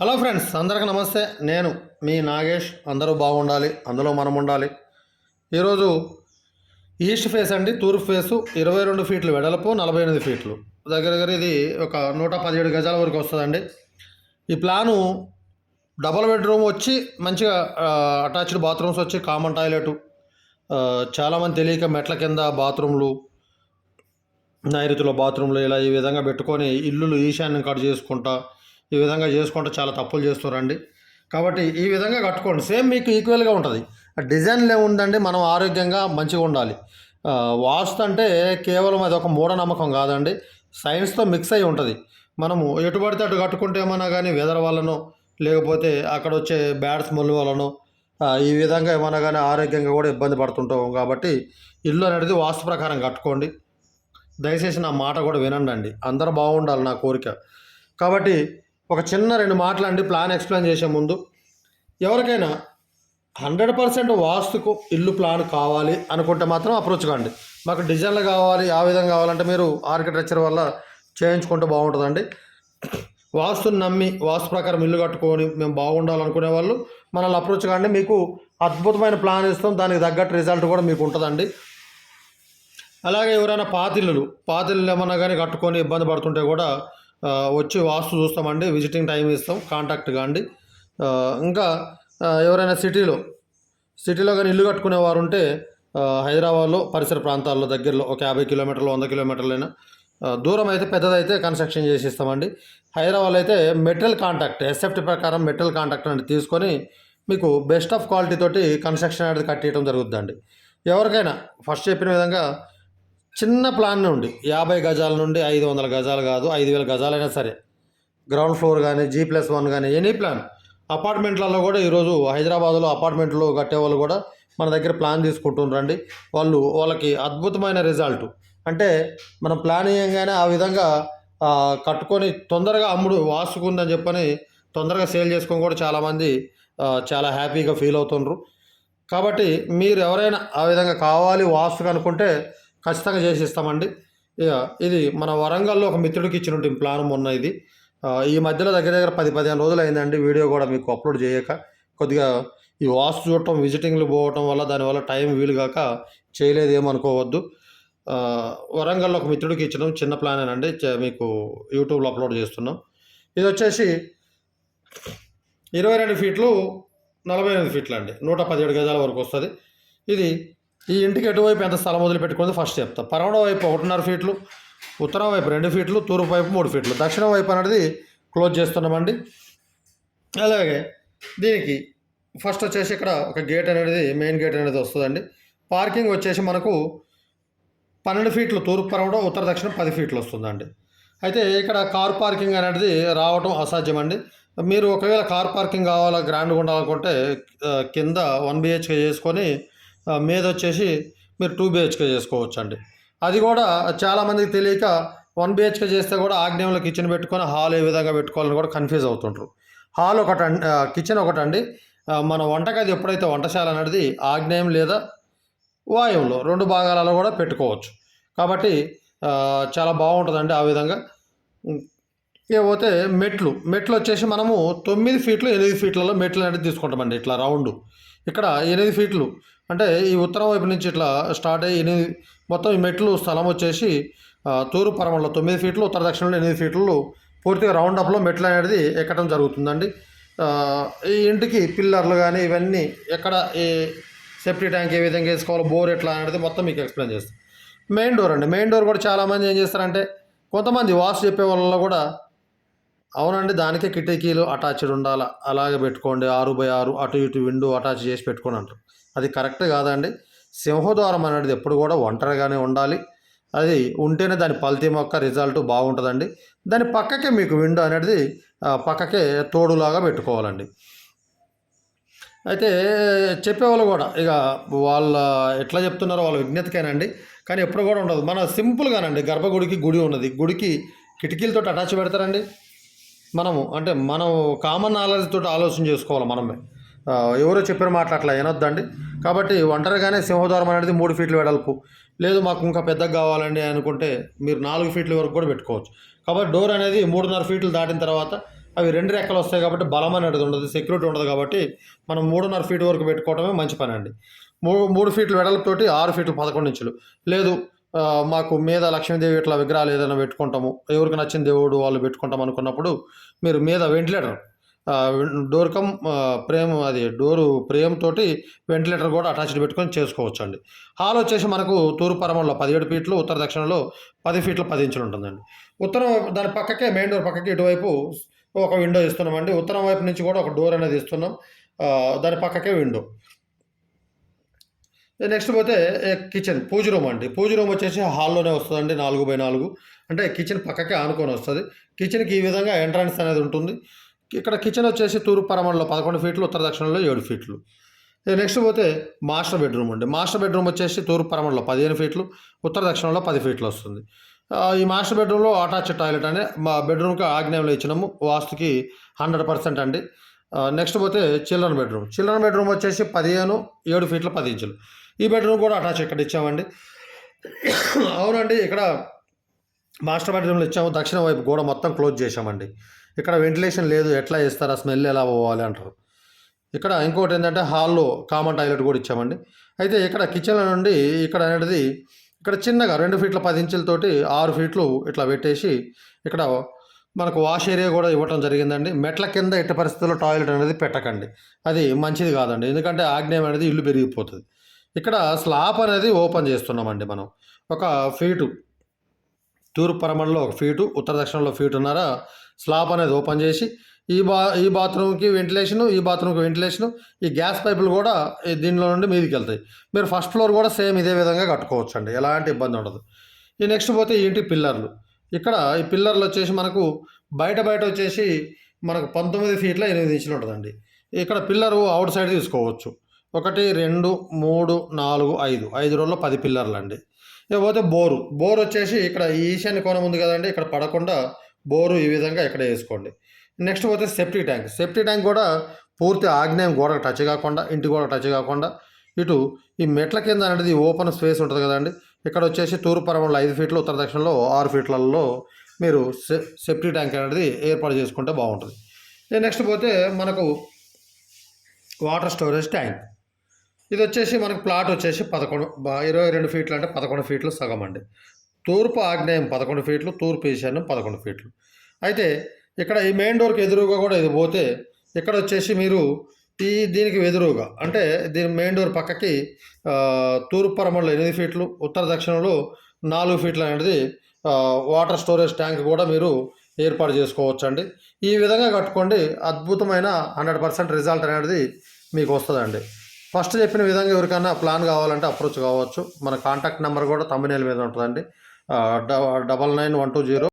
Hello friends అందరికీ నమస్తే. నేను మీ నాగేష్. అందరూ బాగుండాలి అందులో మనం ఉండాలి ఈరోజు ఈస్ట్ ఫేస్ అండి తూర్పు ఫేసు. ఇరవై రెండు ఫీట్లు వెడల్పు నలభై ఎనిమిది ఫీట్లు. దగ్గర దగ్గర ఇది ఒక నూట పదిహేడు గజాల వరకు వస్తుందండి. ఈ ప్లాను డబల్ బెడ్రూమ్ వచ్చి మంచిగా అటాచ్డ్ బాత్రూమ్స్ వచ్చి కామన్ టాయిలెట్ చాలామంది తెలియక మెట్ల కింద బాత్రూమ్లు నైరుతిలో బాత్రూమ్లు ఇలా ఈ విధంగా పెట్టుకొని ఇల్లులు ఈశాన్యం కట్ చేసుకుంటా ఈ విధంగా చేసుకుంటే చాలా తప్పులు చేస్తున్నారండి. కాబట్టి ఈ విధంగా కట్టుకోండి. సేమ్ మీకు ఈక్వల్గా ఉంటుంది. డిజైన్లో ఉందండి. మనం ఆరోగ్యంగా మంచిగా ఉండాలి. వాస్తు అంటే కేవలం అది ఒక మూఢనమ్మకం కాదండి. సైన్స్తో మిక్స్ అయి ఉంటుంది. మనము ఎటు పడితే అటు కట్టుకుంటే ఏమన్నా కానీ వెదర్ వల్లనో లేకపోతే అక్కడ వచ్చే బ్యాడ్ స్మెల్ వల్లనో ఈ విధంగా ఏమన్నా కానీ ఆరోగ్యంగా కూడా ఇబ్బంది పడుతుంటాం కాబట్టి ఇల్లు అనేది వాస్తు ప్రకారం కట్టుకోండి. దయచేసి నా మాట కూడా వినండి అండి అందరూ బాగుండాలి నా కోరిక. కాబట్టి ఒక చిన్న రెండు మాటలండి ప్లాన్ ఎక్స్ప్లెయిన్ చేసే ముందు. ఎవరికైనా హండ్రెడ్ పర్సెంట్ వాస్తుకు ఇల్లు ప్లాన్ కావాలి అనుకుంటే మాత్రం అప్రోచ్ కాండి. మాకు డిజైన్లు కావాలి ఆ విధంగా కావాలంటే మీరు ఆర్కిటెక్చర్ వల్ల చేయించుకుంటే బాగుంటుందండి. వాస్తుని నమ్మి వాస్తు ప్రకారం ఇల్లు కట్టుకొని మేము బాగుండాలనుకునే వాళ్ళు మనల్ని అప్రోచ్ కాండి. మీకు అద్భుతమైన ప్లాన్ ఇస్తాం దానికి తగ్గట్టు రిజల్ట్ కూడా మీకు ఉంటుందండి. అలాగే ఎవరైనా పాతిల్లులు పాతిల్లు ఏమన్నా కానీ కట్టుకొని ఇబ్బంది పడుతుంటే కూడా వచ్చి వాస్తు చూస్తామండి విజిటింగ్ టైం ఇస్తాం కాంటాక్ట్ కాండి. ఇంకా ఎవరైనా సిటీలో సిటీలో కానీ ఇల్లు కట్టుకునే వారు ఉంటే హైదరాబాద్లో పరిసర ప్రాంతాల్లో దగ్గరలో ఒక యాభై కిలోమీటర్లు వంద కిలోమీటర్లైనా దూరం అయితే పెద్దదైతే కన్స్ట్రక్షన్ చేసి ఇస్తామండి హైదరాబాద్లో అయితే మెటల్ కాంటాక్ట్ ఎస్ఎఫ్టీ ప్రకారం మెటల్ కాంటాక్ట్ అనేది తీసుకొని మీకు బెస్ట్ ఆఫ్ క్వాలిటీ తోటి కన్స్ట్రక్షన్ అనేది కట్టేయడం జరుగుతుందండి. ఎవరికైనా ఫస్ట్ చెప్పిన విధంగా చిన్న ప్లాన్ నుండి యాభై గజాల నుండి ఐదు వందల గజాలు కాదు ఐదు వేల గజాలైనా సరే. గ్రౌండ్ ఫ్లోర్ కానీ జీ ప్లస్ వన్ కానీ ఎనీ ప్లాన్ అపార్ట్మెంట్లలో కూడా ఈరోజు హైదరాబాద్లో అపార్ట్మెంట్లు కట్టే వాళ్ళు కూడా మన దగ్గర ప్లాన్ తీసుకుంటుండ్రండి వాళ్ళు వాళ్ళకి అద్భుతమైన రిజల్ట్. అంటే మనం ప్లాన్ వేయంగానే ఆ విధంగా కట్టుకొని తొందరగా అమ్ముడు వాసుకుందని చెప్పని తొందరగా సేల్ చేసుకొని కూడా చాలామంది చాలా హ్యాపీగా ఫీల్ అవుతుండ్రు. కాబట్టి మీరు ఎవరైనా ఆ విధంగా కావాలి వాస్తు అనుకుంటే ఖచ్చితంగా చేసి ఇస్తామండి ఇక ఇది మన వరంగల్లో ఒక మిత్రుడికి ఇచ్చినటువంటి ప్లాన్ మొన్న ఇది. ఈ మధ్యలో దగ్గర దగ్గర పది పదిహేను రోజులు అయిందండి వీడియో కూడా మీకు అప్లోడ్ చేయక. కొద్దిగా ఈ వాస్తు చూడటం విజిటింగ్లు పోవటం వల్ల దానివల్ల టైం వీలు కాక చేయలేదేమనుకోవద్దు వరంగల్లో ఒక మిత్రుడికి ఇచ్చినాం. చిన్న ప్లాన్ అండి మీకు యూట్యూబ్లో అప్లోడ్ చేస్తున్నాం. ఇది వచ్చేసి ఇరవై రెండు ఫీట్లు నలభై ఎనిమిది ఫీట్లు అండి నూట పదిహేడు గజాల వరకు వస్తుంది. ఇది ఈ ఇంటికి ఎటువైపు ఎంత స్థలం వదిలి పెట్టుకుంది ఫస్ట్ చెప్తా. పరమణ వైపు ఒకటిన్నర ఫీట్లు ఉత్తరం వైపు రెండు ఫీట్లు తూర్పు వైపు మూడు ఫీట్లు దక్షిణ వైపు అనేది క్లోజ్ చేస్తున్నామండి. అలాగే దీనికి ఫస్ట్ వచ్చేసి ఇక్కడ ఒక గేట్ అనేది మెయిన్ గేట్ అనేది వస్తుందండి. పార్కింగ్ వచ్చేసి మనకు పన్నెండు ఫీట్లు తూర్పు పరమడం ఉత్తర దక్షిణం పది ఫీట్లు వస్తుందండి. అయితే ఇక్కడ కార్ పార్కింగ్ అనేది రావటం అసాధ్యం అండి మీరు ఒకవేళ కార్ పార్కింగ్ కావాలా గ్రాండ్గా ఉండాలనుకుంటే కింద వన్ బిహెచ్కే చేసుకొని మీద వచ్చేసి మీరు టూ బిహెచ్కే చేసుకోవచ్చు అండి అది కూడా చాలామందికి తెలియక వన్ బిహెచ్కే చేస్తే కూడా ఆగ్నేయంలో కిచెన్ పెట్టుకొని హాల్ ఏ విధంగా పెట్టుకోవాలని కూడా కన్ఫ్యూజ్ అవుతుంటారు హాల్ ఒకటి కిచెన్ ఒకటండి. మన వంటగది ఎప్పుడైతే వంటశాల అనేది ఆగ్నేయం లేదా వాయువులో రెండు భాగాలలో కూడా పెట్టుకోవచ్చు. కాబట్టి చాలా బాగుంటుందండి ఆ విధంగా. ఇకపోతే మెట్లు. మెట్లు వచ్చేసి మనము తొమ్మిది ఫీట్లు ఎనిమిది ఫీట్లలో మెట్లు అనేది తీసుకుంటామండి ఇట్లా రౌండ్. ఇక్కడ ఎనిమిది ఫీట్లు అంటే ఈ ఉత్తరం వైపు నుంచి ఇట్లా స్టార్ట్ అయ్యి ఎనిమిది మొత్తం ఈ మెట్లు స్థలం వచ్చేసి తూరు పరమలో తొమ్మిది ఫీట్లు ఉత్తర దక్షిణంలో ఎనిమిది ఫీట్లు పూర్తిగా రౌండ్ అప్లో మెట్లు అనేది ఎక్కడం జరుగుతుందండి. ఈ ఇంటికి పిల్లర్లు కానీ ఇవన్నీ ఎక్కడ ఈ సెఫ్టీ ట్యాంక్ ఏ విధంగా వేసుకోవాలో బోర్ ఎట్లా అనేది మొత్తం మీకు ఎక్స్ప్లెయిన్ చేస్తాను మెయిన్ డోర్ అండి. మెయిన్ డోర్ కూడా చాలామంది ఏం చేస్తారంటే కొంతమంది వాసు చెప్పే వాళ్ళ కూడా అవునండి దానికే కిటికీలు అటాచ్డ్ ఉండాలి? అలాగే పెట్టుకోండి ఆరు బై ఆరు అటు ఇటు విండో అటాచ్ చేసి పెట్టుకోండి అంటారు. అది కరెక్ట్ కాదండి. సింహద్వారం అనేది ఎప్పుడు కూడా ఒంటరిగానే ఉండాలి. అది ఉంటేనే దాని ఫలితం యొక్క రిజల్ట్ బాగుంటుందండి. దాని పక్కకే మీకు విండో అనేది పక్కకే తోడులాగా పెట్టుకోవాలండి. అయితే చెప్పేవాళ్ళు కూడా ఇక వాళ్ళ ఎట్లా చెప్తున్నారో వాళ్ళ విజ్ఞతకేనండి. కానీ ఎప్పుడు కూడా ఉండదు. మన సింపుల్గానండి గర్భగుడికి గుడి ఉన్నది. గుడికి కిటికీలతో అటాచ్ పెడతారండి. మనము అంటే మనం కామన్ నాలెడ్జ్ తోటి ఆలోచన చేసుకోవాలి మనమే. ఎవరో చెప్పిన మాట అట్లా వినొద్దండి. కాబట్టి ఒంటరిగానే సింహద్వారం అనేది మూడు ఫీట్లు వెడల్పు. లేదు మాకు ఇంకా పెద్దగా కావాలండి అనుకుంటే మీరు నాలుగు ఫీట్ల వరకు కూడా పెట్టుకోవచ్చు. కాబట్టి డోర్ అనేది మూడున్నర ఫీట్లు దాటిన తర్వాత అవి రెండు రెక్కలు వస్తాయి కాబట్టి బలం అనేది ఉండదు సెక్యూరిటీ ఉండదు కాబట్టి మనం మూడున్నర ఫీట్ వరకు పెట్టుకోవడమే మంచి పని అండి. మూడు మూడు ఫీట్లు వెడల్పుతోటి ఆరు ఫీట్లు పదకొండు ఇంచులు. లేదు మాకు మీద లక్ష్మీదేవి ఇట్లా విగ్రహాలు ఏదైనా పెట్టుకుంటాము ఎవరికి నచ్చిన దేవుడు వాళ్ళు పెట్టుకుంటాం అనుకున్నప్పుడు మీరు మీద వెంటిలేటర్ డోర్ కమ్ ప్రేమ్ అది డోరు ప్రేమ్ తోటి వెంటిలేటర్ కూడా అటాచ్డ్ పెట్టుకొని చేసుకోవచ్చు అండి హాల్ వచ్చేసి మనకు తూర్పు పరమంలో పదిహేడు ఫీట్లు ఉత్తర దక్షిణంలో పది ఫీట్లు పది ఇంచులు ఉంటుందండి. ఉత్తరం దాని పక్కకే మెయిన్ డోర్ పక్కకి ఇటువైపు ఒక విండో ఇస్తున్నామండి. ఉత్తరం వైపు నుంచి కూడా ఒక డోర్ అనేది ఇస్తున్నాం. దాని పక్కకే విండో. నెక్స్ట్ పోతే కిచెన్ పూజ రూమ్ అండి. పూజ రూమ్ వచ్చేసి హాల్లోనే వస్తుందండి నాలుగు బై నాలుగు. అంటే కిచెన్ పక్కకే ఆనుకొని వస్తుంది. కిచెన్కి ఈ విధంగా ఎంట్రన్స్ అనేది ఉంటుంది. ఇక్కడ కిచెన్ వచ్చేసి తూర్పు పరమణలో పదకొండు ఫీట్లు ఉత్తర దక్షిణంలో ఏడు ఫీట్లు నెక్స్ట్ పోతే మాస్టర్ బెడ్రూమ్ అండి మాస్టర్ బెడ్రూమ్ వచ్చేసి తూర్పు పరమణలో పదిహేను ఫీట్లు ఉత్తర దక్షిణంలో పది ఫీట్లు వస్తుంది. ఈ మాస్టర్ బెడ్రూమ్లో అటాచ్ టాయిలెట్ అనే మా బెడ్రూమ్కి ఆగ్నేయంలో ఇచ్చినాము. వాస్తుకి హండ్రెడ్ పర్సెంట్ అండి. నెక్స్ట్ పోతే చిల్డ్రన్ బెడ్రూమ్ చిల్డ్రన్ బెడ్రూమ్ వచ్చేసి పదిహేను ఏడు ఫీట్ల పది ఇంచులు. ఈ బెడ్రూమ్ కూడా అటాచ్ ఇక్కడ ఇచ్చామండి. అవునండి ఇక్కడ మాస్టర్ బెడ్రూమ్లో ఇచ్చాము. దక్షిణ వైపు గోడ మొత్తం క్లోజ్ చేసామండి ఇక్కడ వెంటిలేషన్ లేదు ఎట్లా చేస్తారు ఆ స్మెల్ ఎలా పోవాలి అంటారు. ఇక్కడ ఇంకోటి ఏంటంటే హాల్లో కామన్ టాయిలెట్ కూడా ఇచ్చామండి. అయితే ఇక్కడ కిచెన్ నుండి ఇక్కడ అనేది ఇక్కడ చిన్నగా రెండు ఫీట్ల పది ఇంచులతోటి ఆరు ఫీట్లు ఇట్లా పెట్టేసి ఇక్కడ మనకు వాష్ ఏరియా కూడా ఇవ్వటం జరిగిందండి. మెట్ల కింద ఎట్టి పరిస్థితుల్లో టాయిలెట్ అనేది పెట్టకండి. అది మంచిది కాదండి. ఎందుకంటే ఆగ్నేయం అనేది ఇల్లు పెరిగిపోతుంది. ఇక్కడ స్లాప్ అనేది ఓపెన్ చేస్తున్నామండి మనం. ఒక ఫీటు తూర్పు పరమణలో ఒక ఫీటు ఉత్తర దక్షిణంలో ఫీటున్నర స్లాబ్ అనేది ఓపెన్ చేసి ఈ బా ఈ బాత్రూమ్కి వెంటిలేషను ఈ బాత్రూమ్కి వెంటిలేషను ఈ గ్యాస్ పైపులు కూడా దీనిలో నుండి మీదికి వెళ్తాయి. మీరు ఫస్ట్ ఫ్లోర్ కూడా సేమ్ ఇదే విధంగా కట్టుకోవచ్చు అండి ఎలాంటి ఇబ్బంది ఉండదు. ఈ నెక్స్ట్ పోతే ఇంటి పిల్లర్లు. ఇక్కడ ఈ పిల్లర్లు వచ్చేసి మనకు బయట బయట వచ్చేసి మనకు పంతొమ్మిది ఫీట్ల ఎనిమిది ఇంచులు ఉంటుందండి. ఇక్కడ పిల్లరు అవుట్ సైడ్ తీసుకోవచ్చు. ఒకటి రెండు మూడు నాలుగు ఐదు. ఐదు రోజుల్లో పది పిల్లర్లు అండి ఇకపోతే బోరు. బోర్ వచ్చేసి ఇక్కడ ఈశాన్య కోణం ఉంది కదండి ఇక్కడ పడకుండా బోరు ఈ విధంగా ఇక్కడ వేసుకోండి. నెక్స్ట్ పోతే సేఫ్టీ ట్యాంక్. సేఫ్టీ ట్యాంక్ కూడా పూర్తి ఆగ్నేయం గోడకు టచ్ కాకుండా ఇంటి గోడకు టచ్ కాకుండా ఇటు ఈ మెట్ల కింద అనేది ఓపెన్ స్పేస్ ఉంటుంది కదండి. ఇక్కడ వచ్చేసి తూర్పు పరమంలో ఐదు ఫీట్లు ఉత్తర దక్షిణంలో ఆరు ఫీట్లలో మీరు సె ట్యాంక్ అనేది ఏర్పాటు చేసుకుంటే బాగుంటుంది. నెక్స్ట్ పోతే మనకు వాటర్ స్టోరేజ్ ట్యాంక్. ఇది వచ్చేసి మనకు ప్లాట్ వచ్చేసి పదకొండు ఇరవై రెండు ఫీట్లు అంటే పదకొండు ఫీట్లు సగం అండి. తూర్పు ఆగ్నేయం పదకొండు ఫీట్లు తూర్పు ఈశాన్యం పదకొండు ఫీట్లు. అయితే ఇక్కడ ఈ మెయిన్ డోర్కి ఎదురుగా కూడా ఇది పోతే ఇక్కడ వచ్చేసి మీరు ఈ దీనికి ఎదురుగా అంటే దీని మెయిన్ డోర్ పక్కకి తూర్పు పరమలో ఎనిమిది ఫీట్లు ఉత్తర దక్షిణంలో నాలుగు ఫీట్లు అనేది వాటర్ స్టోరేజ్ ట్యాంక్ కూడా మీరు ఏర్పాటు చేసుకోవచ్చండి. ఈ విధంగా కట్టుకోండి అద్భుతమైన హండ్రెడ్ పర్సెంట్ రిజల్ట్ అనేది మీకు వస్తుందండి. ఫస్ట్ చెప్పిన విధంగా ఎవరికైనా ప్లాన్ కావాలంటే అప్రోచ్ కావచ్చు. మన కాంటాక్ట్ నెంబర్ కూడా తమ్మినేల మీద ఉంటుందండి. Double nine one two zero